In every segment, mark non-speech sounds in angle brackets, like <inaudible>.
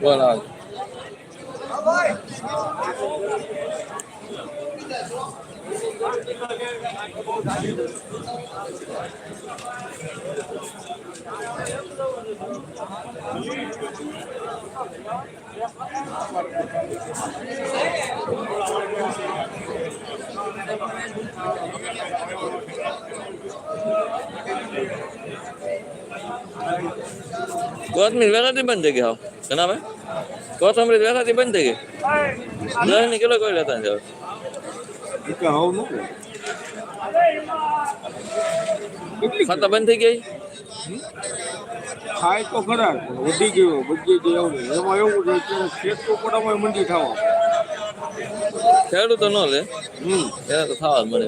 vừa là Thank you. કોથમીર વેરાથી બંધ થઈ ગઈ હાવ ઘણા ભાઈ કોથમીર વેરાથી બંધ થઈ ગઈ દસ ની કિલો કોઈ લેતા નથી ખાતા બંધ થઈ ગઈ ખાય તો ખરા પણ વધી ગયો બધી ગયો એવું નહીં. એમાં એવું છે કે ખેતરો પડામાં મંડી થવા ખેડૂતો ન લે હમ એને તો ખાવા જ મળે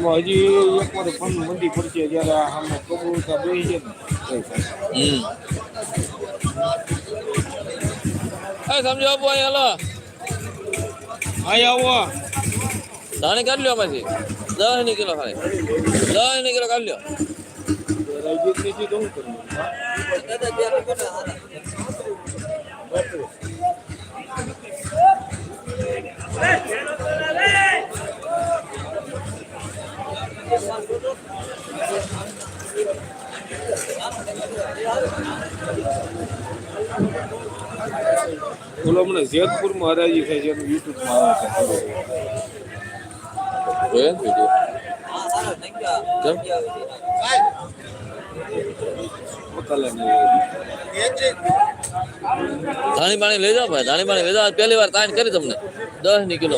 એમાં હજી એક વાર ફંડ મંદી પડશે જ્યારે આમ કબૂલતા બેસી જાય એ સમજો હાલો. હા આવો. ધાણી કાઢ લ્યો આમાંથી દસની કિલો ખાલી. દસની કિલો કાઢ લ્યો. તો બોલો હમણાં જેતપુરમાં હરાજી થાય છે એનું યુટ્યુબમાં આવે છે જોયે ને વિડીયો કેમ પોતાલાની ધાણી પાણી લઈ જાઓ ભાઈ ધાણી પાણી લઈ જાઓ પહેલી વાર તાણ કરી તમને દસ ની કિલો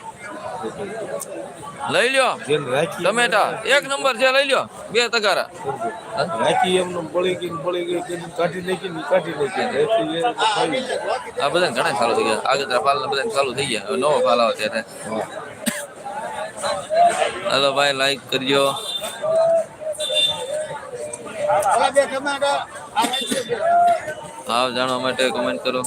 લઈ લ્યો જેને રાખી ટમેટા એક નંબર છે લઈ લ્યો બે તગારા રાખી એમને બળી ગઈ ને બળી ગઈ કે કાઢી નાખી ને કાઢી નાખી રાખી એ તો ખાઈ જાય. આ બધા ઘણા ચાલુ થઈ ગયા આગળ પાલ બધા ચાલુ થઈ ગયા હવે નવો પાલ આવે ત્યારે હાલો ભાઈ લાઈક કરજો ભાવ જાણવા માટે કમેન્ટ કરો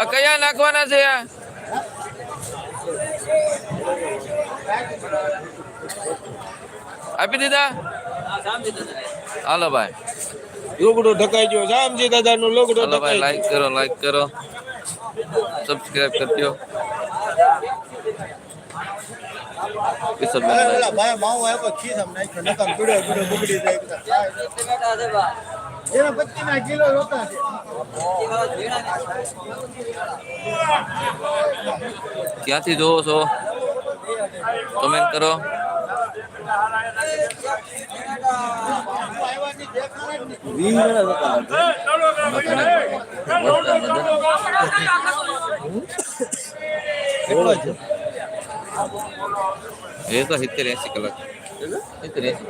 આ કયા નાખવાના છે આ? આપી દીધા? હાલો ભાઈ. લોગડો ઢકાઈ ગયો. રામજી દાદા નો લોગડો ઢકાઈ લાઈક કરો લાઈક કરો. સબસ્ક્રાઇબ કરજો. કિશોરભાઈ લાઈક. ભાઈ માવો આવ્યો ખીસ અમને નાખ્યો નકર પીળો પીળો બગડી જાય એના પચીસ ના કિલો રોતા છે ક્યાંથી જોવો છો કમેન્ટ કરો એ તો સિત્તેર એસી કલાક સિત્તેર એસી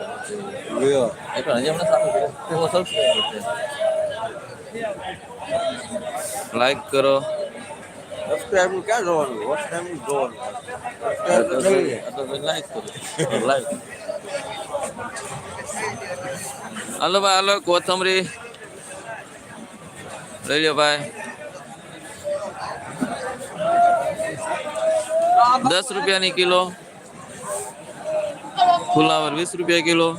એ પણ હજી હમણાં સારું છે. તો subscribe છે. લાઈક કરો સબસ્ક્રાઇબ ક્યાં જોવાનું વોટ ટાઈમ જોવાનું આ તો લાઈક કરો લાઈક હાલો ભાઈ હાલો કોથમરી લઈ લ્યો ભાઈ દસ રૂપિયાની કિલો ફુલાવર વીસ રૂપિયા કિલો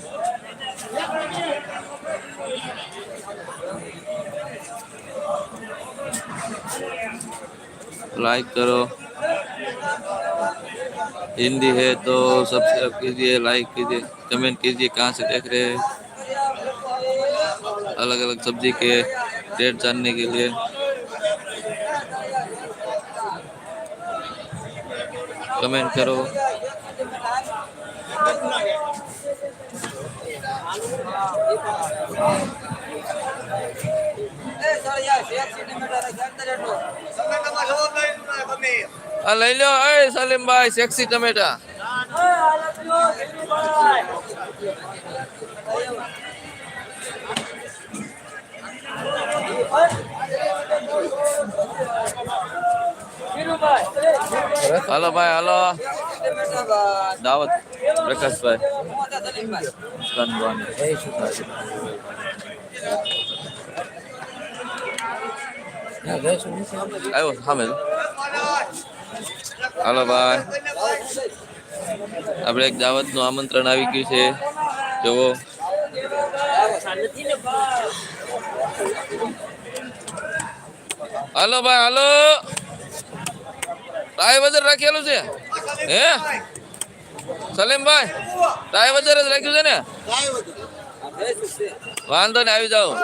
लाइक करो हिंदी है तो सब्सक्राइब कीजिए लाइक कीजिए कमेंट कीजिए कहाँ से देख रहे हैं अलग अलग सब्जी के रेट जानने के लिए કમેન્ટ કરો. લઈ લો એ સલીમભાઈ સેક્સી ટમેટા. હાલો ભાઈ, હલો. દાવત, પ્રકાશભાઈ. આવ્યો સામે જો. ભાઈ. આપણે એક દાવતનું આમંત્રણ આવી ગયું છે. જુઓ. હલો ભાઈ, હાલો. ટાઈ વજર રાખેલું છે? હે? સલીમભાઈ ટાઈ વજર જ રાખ્યું છે ને? વાંધો ને, આવી જાઓ! <laughs>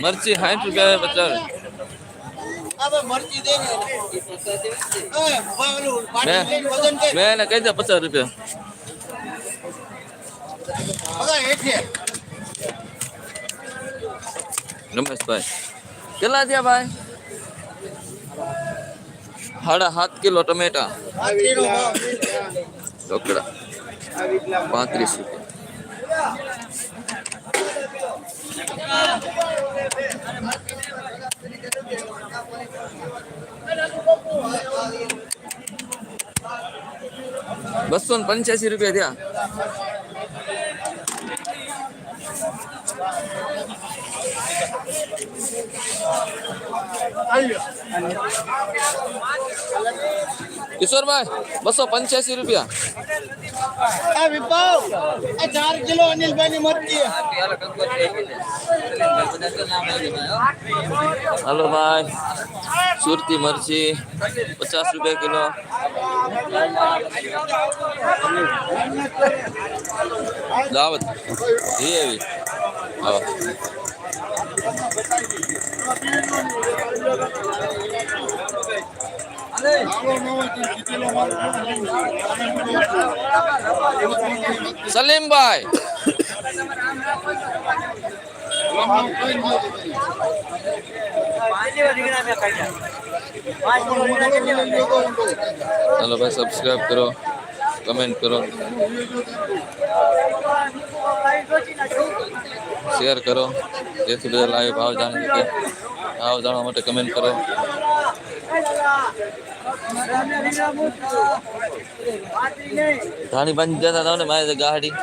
મરચી સાઠ રૂપિયા પચાસ મેં વજન કહી દે પચાસ રૂપિયા. રમેશભાઈ કેટલા થયા ભાઈ સાડા સાત કિલો ટમેટા પાટીનો ભાવ. ઢોકળા પાંત્રીસ રૂપિયા બસો ને પંચ્યાસી રૂપિયા થયા કિશોરભાઈ બસો પંચ્યાસી રૂપિયા આ વિભાવ આ ચાર કિલો અનિલભાઈ ની મરચી હાલો ભાઈ સુરતી મરચી પચાસ રૂપિયા કિલો દાવત એ એવી હા સલીમભાઈ હાલો ભાઈ સબસ્ક્રાઇબ કરો કમેન્ટ કરો શેર કરો જેથી બધા લાઈવ ભાવ જાણી શકે ભાવ જાણવા માટે કમેન્ટ કરો ધાણી બાંધી જતા હતા ને મારે ગાડી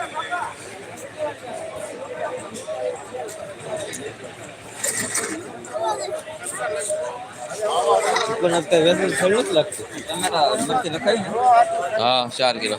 પણ અત્યારે વેસલ થોડું નથી લાગતું ટમેટા મરચી લખાય ને હા ચાર કિલો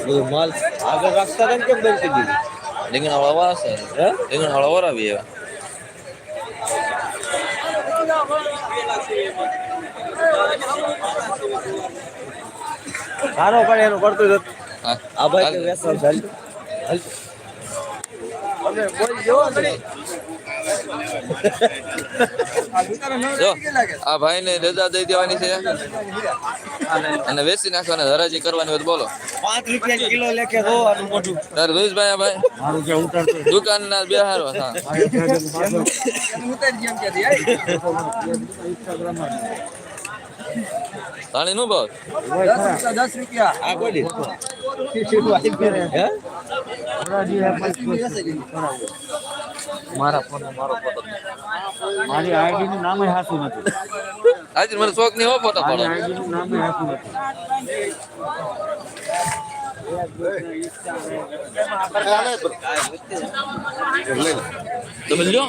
બધું માલ આગળ રાખતા હતા ને કેમ બંધ કરી દીધું? રીંગણા વાળા છે. હે? રીંગણા વાળા વરાવી એવા. સારો પણ એનું કરતું જ આ ભાઈ કે હાલ. વેસલ ચાલ હાલ. અમે બોલ જેવો આ ભાઈ ને રજા દઈ દેવાની છે. અને વેચી નાખવાના હરાજી કરવાની હોય બોલો. પાંચ રૂપિયા કિલો લેખે દો મોટું તારે ભાઈ ભાઈ. મારું કે ઉતારતો દુકાન ના બે હારો હા. ધાણી નું ભાવ? દસ રૂપિયા. આ કોઈ મારા ફોન મારો ફોટો મારી આઈડી નું નામ હાસું નથી. આજે મને શોખ નહીં હો ફોટો પાડો આઈડી નું નામ હાસું નથી. તમે લ્યો.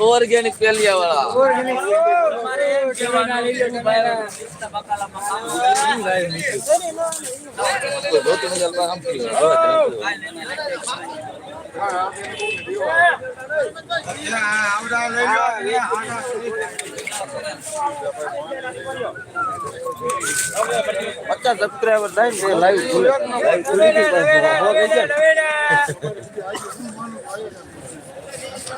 ઓર્ગેનિક પેલિયા વાળા. આવડા લઈ લો પચાસ સબસ્ક્રાઈબર થાય ને લાઈવ <laughs>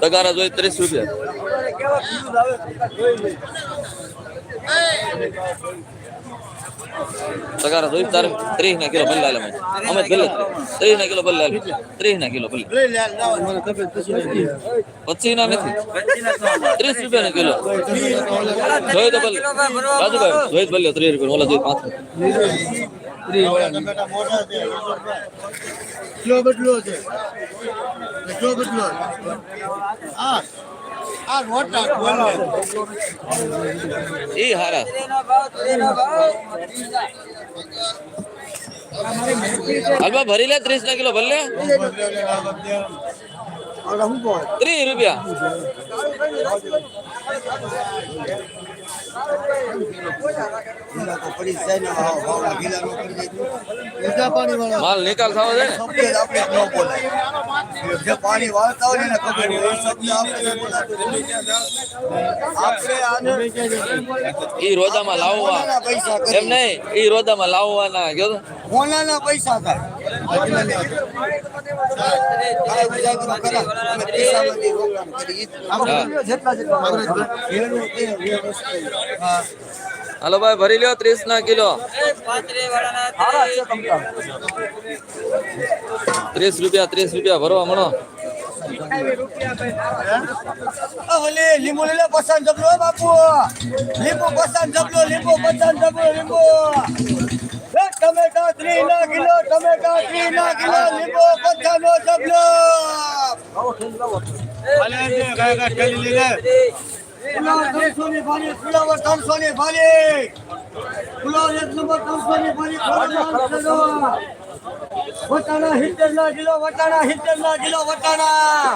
તગારા જોઈ ત્રીસ રૂપિયા તગારા જોઈ તારે ત્રીસ ના કિલો ભલે અમે અમે ભલે ત્રીસ ના કિલો ભલે ત્રીસ ના કિલો ભલે લઈ લે લાવો મને તબિયત પછી નથી પચીસ ના નથી ત્રીસ રૂપિયા નો કિલો જોઈ તો ભલે રાજુભાઈ જોઈ તો ભલે ત્રીસ રૂપિયા ઓલા જોઈ પાંચ ટમેટા મોટા છે કિલો બદલો છે કિલો બદલો હા આ મોટા બોલે એ હારા હાલમાં ભરી લે ત્રીસ ના કિલો ભલે ઓલા હું બોલ ત્રીસ રૂપિયા માલ નિકાલ થવો જે પાણી વાળતા હોય ને ખબર ઈ રોજામાં લાવવા. એમ નહીં, ઈ રોજામાં લાવવાના કયો તો? કોનાના પૈસા થાય. કાંઈ ઉજાગરો કરા અને પૈસામાંથી રોકાણ કરી. આપણે જેટલા જેટલા વેણું તે વ્યવસ્થિત. હા. હાલો ભાઈ ભરી લ્યો ત્રીસ ના કિલો ત્રીસ રૂપિયા ત્રીસ રૂપિયા ભરવા મણો આ ઓલે લીંબુ લઈ લે પસંદ જબલો હો બાપુ લીંબુ પસંદ જબલો લીંબુ પસંદ જબલો લીંબુ એ ટમેટા ત્રી ના કિલો ટમેટા ત્રી ના કિલો લીંબો કચ્છા નો જબલો ત્રણસો ની ભારી ફુલાવર ત્રણસો ની ભારી ફુલાવર એક નંબર ત્રણસો ની ભારી વટાણા હિતર ના કિલો વટાણા હિતર ના કિલો વટાણા.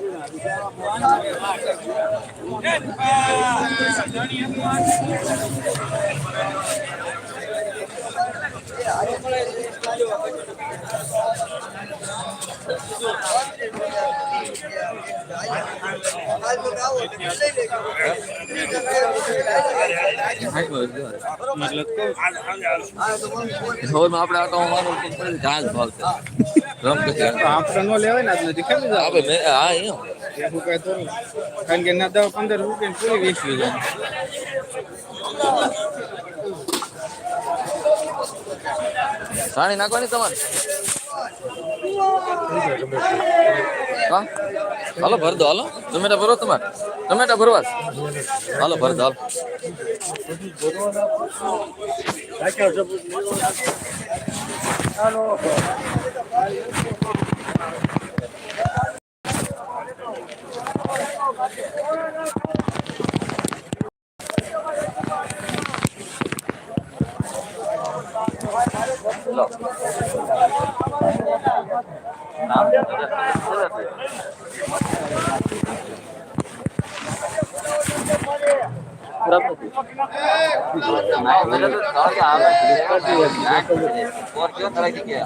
ઢોરમાં આપણે આટો આપણે નો લેવાય ને આજ નથી કેમ હવે મે હા એ એવું કહે તો કારણ કે ના દસ પંદર રૂપિયા પૂરી વેચવી જાય રાણી નાખવાની તમારે? હા? હાલો ભર દો હાલો. ટમેટા ભરો તમારે? ટમેટા ભરવા હાલો ભર દો હાલો. और क्यों तरह की क्या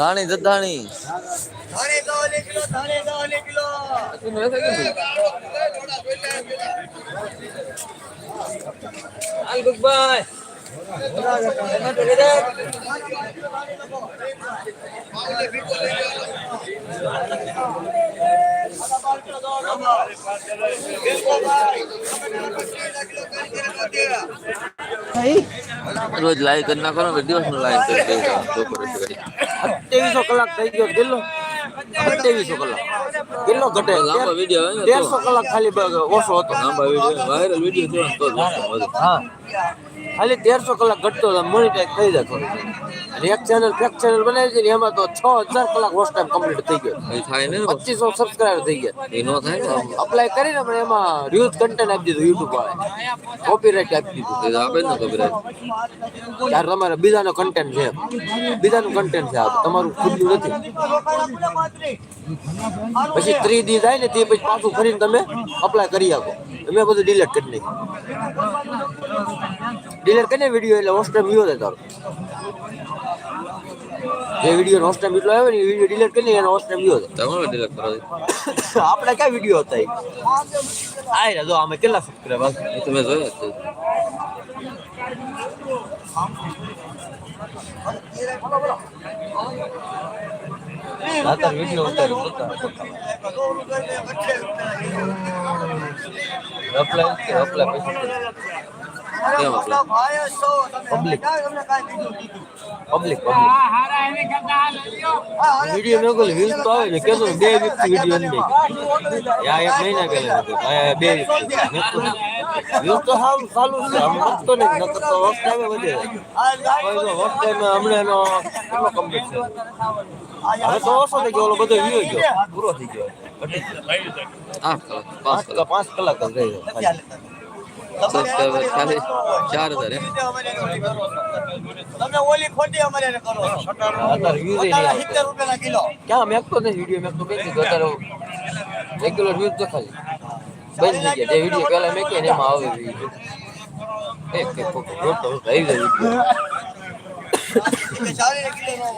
સાડા ને ધાણી. જધાણી ધાણે રોજ લાઈવ કરી નાખો ને દિવસનું લાઈક કરી દેજો કલાક થઈ ગયો કેટલો ત્રેવીસો કલાક. કેટલો ઘટે લાંબા વીડિયો દેડસો તેરસો કલાક ખાલી ઓછો હતો. લાંબા વીડિયો વાયરલ વીડિયો. હા. ખાલી તેરસો કલાક ઘટતો હતો મોનિટાઈઝ થઈ જતો અને એક ચેનલ ફેક ચેનલ બનાવી છે ને એમાં તો છ હજાર કલાક વોચ ટાઈમ કમ્પ્લીટ થઈ ગયો એ થાય ને પચીસો સબસ્ક્રાઈબર થઈ ગયા એ નો થાય ને આમ. અપ્લાય કરીને પણ એમાં રિયુઝ કન્ટેન્ટ આપી દીધું યુટ્યુબ વાળા કોપીરાઇટ આપી દીધું એ તો આપે જ ને copyright. યાર તમારે બીજાનો કન્ટેન્ટ છે બીજાનું કન્ટેન્ટ છે આ તમારું ખુદનું નથી પછી ત્રી દી જાય ને તે પછી પાછું ફરીને તમે અપ્લાય કરી આપો તમે બધું ડિલીટ કરી નાખ્યું ડિલીટ કને વીડિયો એટલે હોસ્ટ ટાઈમ વ્યૂ તારો જે વીડિયો હોસ્ટ ટાઈમ એટલો આવે ને વીડિયો ડિલીટ કરીને એનો હોસ્ટ ટાઈમ વ્યૂ તમારો ડીલર કરો આપણે ક્યાં વીડિયો હતા આય રે જો આમે કેટલા સબસ્ક્રાઇબર તમે જોયો. તાર વીડિયો ઉતારી અપ્લાય અપ્લાય પછી કેમ હતું? પબ્લિક પબ્લિક વીડિયો મેં કહ્યું વ્યૂઝ તો આવે ને કેતો બે વ્યક્તિ વીડિયો નહીં. યા એક મહિના પહેલા હતું બે વ્યક્તિ વ્યૂઝ તો સારું ચાલુ છે. આમ વધતો નહીં નકર તો વખત આવે વધે કોઈ ટાઈમે હમણાં એનો કેટલો કમ્પ્લીટ છે હવે તો ઓછો થઈ ગયો બધો વ્યૂ ગયો. પૂરો થઈ ગયો. ઘટી ગયો. આઠ કલાક પાંચ પાંચ કલાક પાંચ કલાક જ રહી ગયો. ખાલી. સબસ્ક્રાઈબર ખાલી ચાર હજાર તમે ઓલી ખોટી અમારે કરો સિત્તેર રૂપિયાના કિલો. ક્યાં મેકતો નથી વીડિયો મેકતો કઈ દીધો. અત્યારે રેગ્યુલર વ્યૂઝ તો ખાલી બંધ થઈ ગયા જે વીડિયો પહેલા મેકીએ ને એમાં આવે એક એક જોતો આવી જાય ચાલીસ કિલો નો